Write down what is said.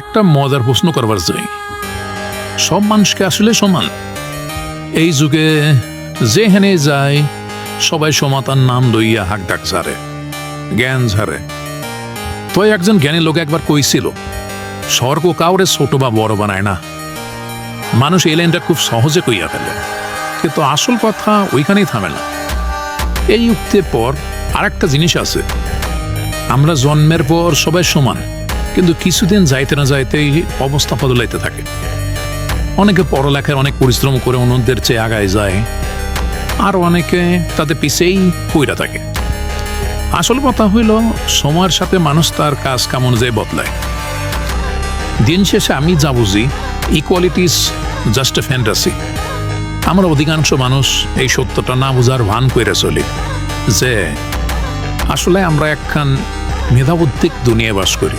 একটা মজার প্রশ্ন করবার চাই সব মানুষকে আসলে সমান। এই যুগে যেখানে যায়, সবাই সমাতার নাম লইয়া হাক ডাক ঝাড়ে, জ্ঞান ঝাড়ে। তো একজন জ্ঞানী লোক একবার কইছিল, স্বর্গ কাউরে ছোট বা বড় বানায় না। মানুষ এই লাইনটা খুব সহজে কইয়া ফেলে। কিন্তু আসল কথা ওইখানেই থামে না। এই উক্তির পর আরেকটা জিনিস আছে। আমরা জন্মের পর সবাই সমান। কিন্তু কিছুদিন যাইতে না যাইতেই অবস্থা বদলাইতে থাকে। অনেকে পড়ালেখার অনেক পরিশ্রম করে অন্যদের চেয়ে আগায় যায়। আর অনেকে তাদের পিছেই পইরা থাকে। আসল কথা হইল, সময়ের সাথে মানুষ তার কাজ কেমন যে বদলায়। দিন শেষে আমি যা বুঝি equality is just a fantasy আমরা অধিকাংশ মানুষ এই সত্যটা না বোঝার ভান করে চলি যে, আসলে আমরা একখান মেধাবুদ্ধিক দুনিয়ায় বাস করি।